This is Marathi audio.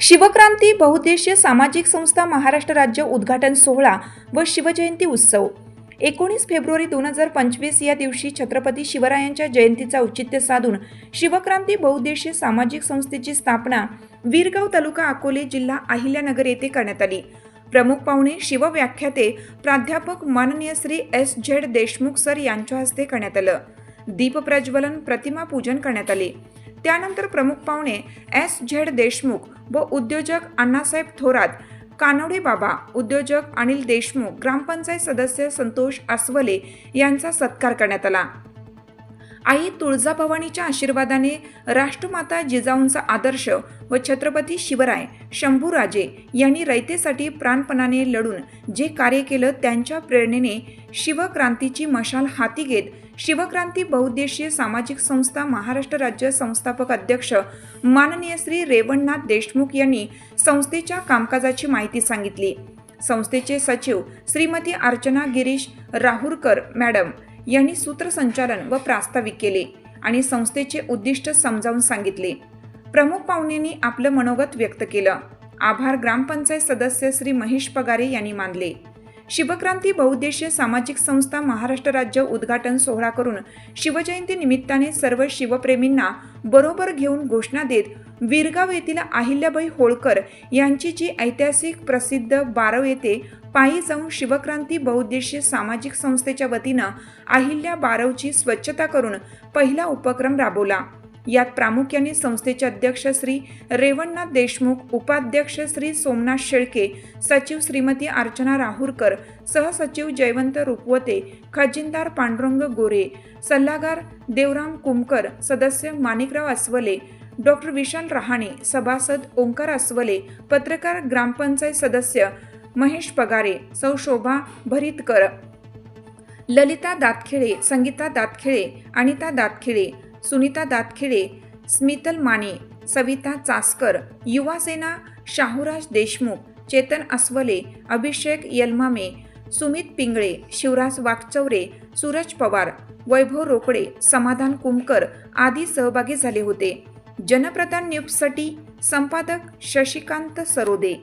शिवक्रांती बहुद्देशीय सामाजिक संस्था महाराष्ट्र राज्य उद्घाटन सोहळा व शिवजयंती उत्सव. एकोणीस फेब्रुवारी दोन हजार पंचवीस या दिवशी छत्रपती शिवरायांच्या जयंतीचा औचित्य साधून शिवक्रांती बहुद्देशीय सामाजिक संस्थेची स्थापना वीरगाव तालुका अकोले जिल्हा अहिल्यानगर येथे करण्यात आली. प्रमुख पाहुणे शिवव्याख्याते प्राध्यापक माननीय Shri S Z Deshmukh sir यांच्या हस्ते करण्यात आलं. दीप प्रज्वलन प्रतिमा पूजन करण्यात आले. त्यानंतर प्रमुख पाहुणे एस झेड देशमुख व उद्योजक अण्णासाहेब थोरात कानोडे बाबा उद्योजक अनिल देशमुख ग्रामपंचायत सदस्य संतोष अस्वले यांचा सत्कार करण्यात आला. आई तुळजाभवानीच्या आशीर्वादाने राष्ट्रमाता जिजाऊंचा आदर्श व छत्रपती शिवराय शंभूराजे यांनी रयतेसाठी प्राणपणाने लढून जे कार्य केलं त्यांच्या प्रेरणेने शिवक्रांतीची मशाल हाती घेत शिवक्रांती बहुद्देशीय सामाजिक संस्था महाराष्ट्र राज्य संस्थापक अध्यक्ष माननीय श्री रेवणनाथ देशमुख यांनी संस्थेच्या कामकाजाची माहिती सांगितली. संस्थेचे सचिव श्रीमती अर्चना गिरीश राहुरकर मॅडम यांनी सूत्रसंचालन व प्रास्ताविक केले आणि संस्थेचे उद्दिष्ट समजावून सांगितले. प्रमुख पाहुण्यांनी आपलं मनोगत व्यक्त केलं. आभार ग्रामपंचायत सदस्य श्री महेश पगारे यांनी मानले. शिवक्रांती बहुद्देशीय सामाजिक संस्था महाराष्ट्र राज्य उद्घाटन सोहळा करून शिवजयंती निमित्ताने सर्व शिवप्रेमींना बरोबर घेऊन घोषणा देत वीरगाव येथील अहिल्याबाई होळकर यांची जी ऐतिहासिक प्रसिद्ध बारव येथे पायी जाऊन शिवक्रांती बहुद्देशीय सामाजिक संस्थेच्या वतीनं अहिल्या बारवची स्वच्छता करून पहिला उपक्रम राबवला. यात प्रामुख्याने संस्थेचे अध्यक्ष श्री रेवणनाथ देशमुख उपाध्यक्ष श्री सोमनाथ शेळके सचिव श्रीमती अर्चना राहुरकर सहसचिव जयवंत रुपवते खजिनदार पांडुरंग गोरे सल्लागार देवराम कुमकर सदस्य माणिकराव अस्वले डॉक्टर विशाल रहाणे सभासद ओंकार अस्वले पत्रकार ग्रामपंचायत सदस्य महेश पगारे सौ शोभा भरितकर ललिता दातखेळे संगीता दातखेळे अनिता दातखेळे सुनीता दातखेडे स्मितल माने सविता चासकर युवासेना शाहूराज देशमुख चेतन अस्वले अभिषेक यलमामे सुमित पिंगळे शिवराज वाकचौरे सूरज पवार वैभव रोकडे समाधान कुमकर आदी सहभागी झाले होते. जनप्रधान न्यूजसाठी संपादक शशिकांत सरोदे.